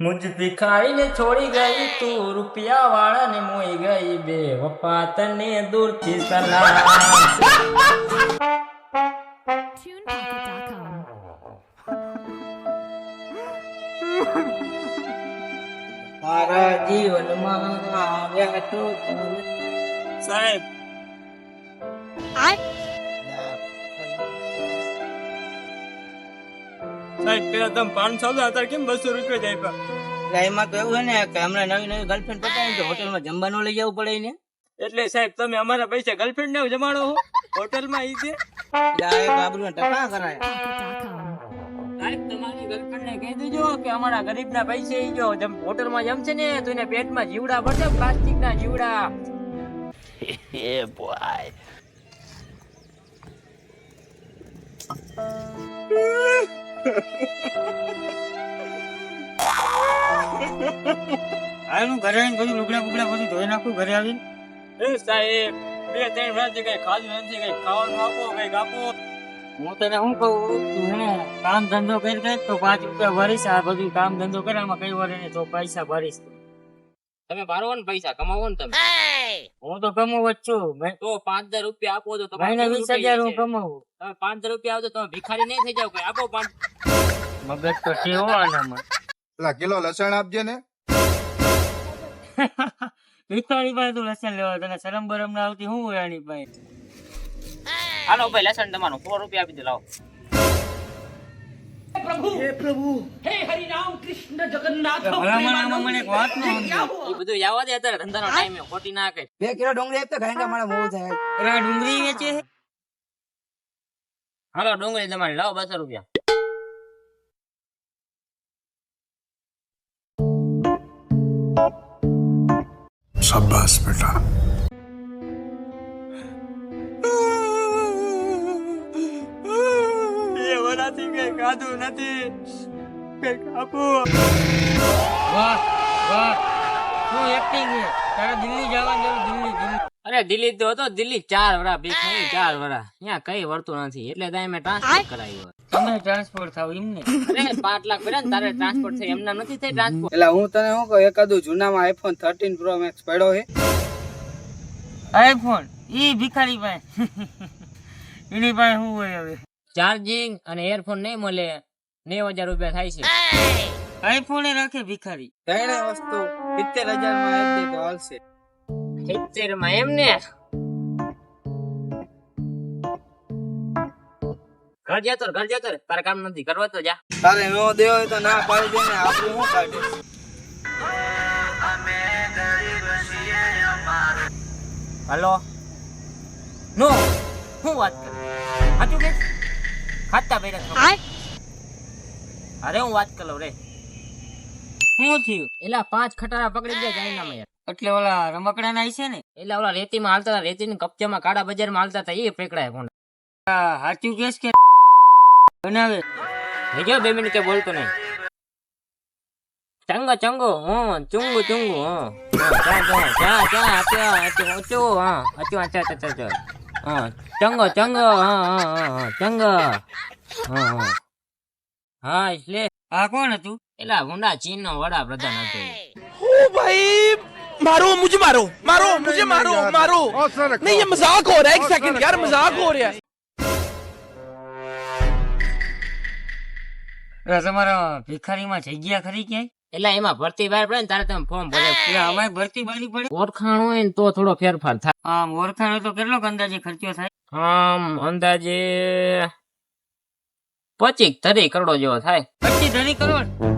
મુજ ભિખાઈને છોડી ગઈ તું, રૂપિયા વાળાને મોઈ ગઈ બે. વફા તને સલામ. TunePocket.com. જીવનમાં આવ્યા તો. સાહેબ. સાહેબ પેલા તમે પાંચસો હતા અત્યારે કેમ બસો રૂપિયા જ આપ્યા? તો એવું ને કે હમણાં નવી નવી ગર્લફ્રેન્ડ પટાવી તો હોટલમાં જમવાનું લઈ જવું પડે ને એટલે સાહેબ તમે અમારા પૈસા ગર્લફ્રેન્ડ ને જમાડો હો હોટલમાં ઈ છે? ટકા કરાય. સાહેબ તમારી ગર્લફ્રેન્ડ ને કહી દેજો કે અમારા ગરીબના પૈસે ઈ જો જેમ હોટલમાં જમશે ને તો એને પેટમાં જીવડા ભરશે પ્લાસ્ટિક ના જીવડા હાલું ઘરે આવીને બધું લુગડા બુગડા બધું ધોઈ નાખું ઘરે આવીને? એ સાહેબ બે ત્રણ વર્ષથી કઈ ખાધું નથી કઈ ખાવાનું આપો કઈ આપો. હું તને શું કહું? તું હે કામ ધંધો કરી કર તો પાંચ રૂપિયા ભરીશ આ બધું કામ ધંધો કરે આમાં કઈ વાર તો પૈસા ભરીશ. તમે મારો ને પૈસા કમાવો ને તમે. હું તો કમાવો જ છું. મેં તો પાંચ હજાર રૂપિયા આપો તો તમારે મહિને વીસ હજાર હું કમાવું તમે પાંચ હજાર રૂપિયા આવતો તમે ભિખારી નહીં થઈ જાવ કોઈ. આપો પાંચ. મગજ તો છે આનામાં. પેલા કિલો લસણ આપજે ને. ભિખારી પાસે તું લસણ લેવા તને શરમ બરમ ના આવતી. હું હોય આની પાસે? હાલો ભાઈ લસણ તમારું. સો રૂપિયા આપી દે લાવો. ભલામણ મને એક વાત ન સમજાય. એ બધું જવા દે અત્યારે ધંધાનો ટાઈમ ખોટી ના કઈ બે કિલો ડુંગળી આપતો ગાંડા મારા મોં થાય. પેલા ડુંગળી વેચે છે હાલો ડુંગળી તમારી લાવો બસો રૂપિયા. શાબાશ બેટા. વરાથી કઈ ખાધું નથી. કઈ આપો. વાહ વાહ. શું એક્ટિંગ છે? તારે દિલ્હી જવા જેવું દિલ્હી દિલ્હી. અરે દિલ્હી તો હતો દિલ્હી ચાર વરા બે ચાર વરા. ત્યાં કઈ વળતું નથી. એટલે તો મેં ટ્રાન્સફર કરાવ્યું તમે ટ્રાન્સપોર્ટ થાવ એમને અરે પાંચ લાખ ભર્યા ને તારે ટ્રાન્સપોર્ટ થઈ એમના નથી થઈ ટ્રાન્સપોર્ટ એટલે હું તને શું કહું એકાદું જૂનામાં આઈફોન થર્ટીન પ્રો મેક્સ પડ્યો છે. આઈફોન ઈ ભિખારી પાસે. એની પાસે શું હોય હવે? ચાર્જિંગ અને એરફોન નહીં મળે. નેવ હજાર રૂપિયા થાય છે. આઈફોન રાખે ભિખારી. ત્રણે વસ્તુ સિત્તેર હજારમાં આપી તો હાલશે. સિત્તેરમાં એમ ને? ઘર જતો ઘર જતો. તારે. કામ નથી કરવા તો જા. તારે નો દેવો તો ના પાડી દે ને આપણું શું કાઢે? હલો? નો. શું વાત કરે? સાચું કે? ખાતા બેરા અરે હું વાત કરું રે શું થયું એલા પાંચ ખટારા પકડી ગયા ચાઇનામાં યાર એટલે ઓલા રમકડા ના છે ને એલા ઓલા રેતીમાં હાલતા હતા રેતીની કપચામાં કાળા બજારમાં હાલતા હતા એ પકડાય કોણ આ સાચું કેસ કે બનાવે જો બે મિનિટ કે બોલતો નહીં ચંગો ચંગો હા ચુંગુ ચુંગુ હા ચા ચા ચા ચા આચ્યો આચ્યો ઓચો હા આચ્યો આચ્યો આચ્યો આચ્યો હા ચંગો ચંગો હા હા હા હા ચંગો હા હા હા એટલે આ કોણ હતું એલા હુંડા ચીન નો વડાપ્રધાન હતો એ. भाई मारो मुझे मारो मारो मुझे मारो मारो नहीं ये मजाक हो रहा है एक सेकंड यार मजाक हो रहा है એટલે તમારા ભિખારીમાં જગ્યા ખરી ક્યાંય એલા એમાં ભરતી બહાર પડે ને તારે તમે ફોર્મ ભરે. અમારે ભરતી બારી પડે. ઓળખાણ હોય ને તો થોડો ફેરફાર થાય. આમ ઓળખાણ તો કેટલો અંદાજે ખર્ચો થાય? આમ અંદાજે પચીસ ધરી કરોડો જેવો થાય. પચીસ ધરી કરોડ?